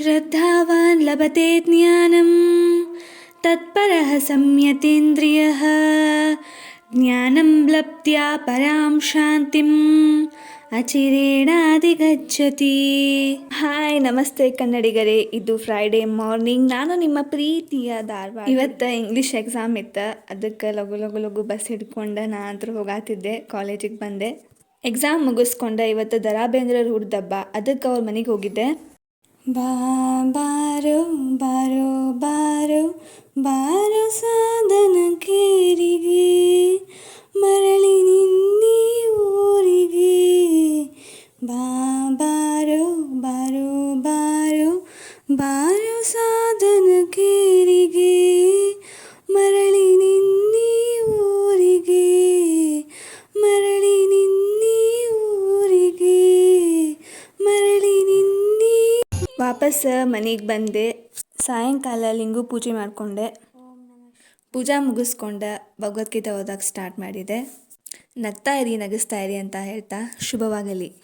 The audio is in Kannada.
श्रद्धावान् लभते ज्ञानं तत्परः संयतेन्द्रियः ज्ञानं लब्ध्या परां शान्तिम् ಅಚಿರೇಣಾದಿಗಚ್ಚತಿ ಹಾಯ್ ನಮಸ್ತೆ ಕನ್ನಡಿಗರೇ ಇದು ಫ್ರೈಡೇ ಮಾರ್ನಿಂಗ್ ನಾನು ನಿಮ್ಮ ಪ್ರೀತಿಯ ಧಾರವಾಡ ಇವತ್ತು ಇಂಗ್ಲೀಷ್ ಎಕ್ಸಾಮ್ ಇತ್ತು ಅದಕ್ಕೆ ಲಘು ಲಘು ಲಘು ಬಸ್ ಹಿಡ್ಕೊಂಡು ನಾ ಅಂತೂ ಹೋಗಾತಿದ್ದೆ ಕಾಲೇಜಿಗೆ ಬಂದೆ ಎಕ್ಸಾಮ್ ಮುಗಿಸ್ಕೊಂಡೆ ಇವತ್ತು ದರಾ ಬೇಂದ್ರ ಹುಡ್ದಬ್ಬ ಅದಕ್ಕೆ ಅವ್ರ ಮನೆಗೆ ಹೋಗಿದ್ದೆ ಬಾ ಬಾರೋ ಬಾರೋ ಬಾರೋ ಬಾರೋ ಸಾಧನ ಕೇರಿಗೆ ಮರಳಿ ನಿನ್ನೀ ಊರಿಗೆ ಬಾ ಬಾರೋ ಬಾರೋ ಬಾರೋ ಬಾರೋ ಸಾಧನ ವಾಪಸ್ ಮನೆಗೆ ಬಂದೆ. ಸಾಯಂಕಾಲ ಲಿಂಗು ಪೂಜೆ ಮಾಡಿಕೊಂಡೆ. ಪೂಜಾ ಮುಗಿಸ್ಕೊಂಡೆ ಭಗವದ್ಗೀತೆ ಓದಕ್ಕೆ ಸ್ಟಾರ್ಟ್ ಮಾಡಿದೆ. ನಗ್ತಾ ಇರಿ, ನಗಿಸ್ತಾ ಇರಿ ಅಂತ ಹೇಳ್ತಾ ಶುಭವಾಗಲಿ.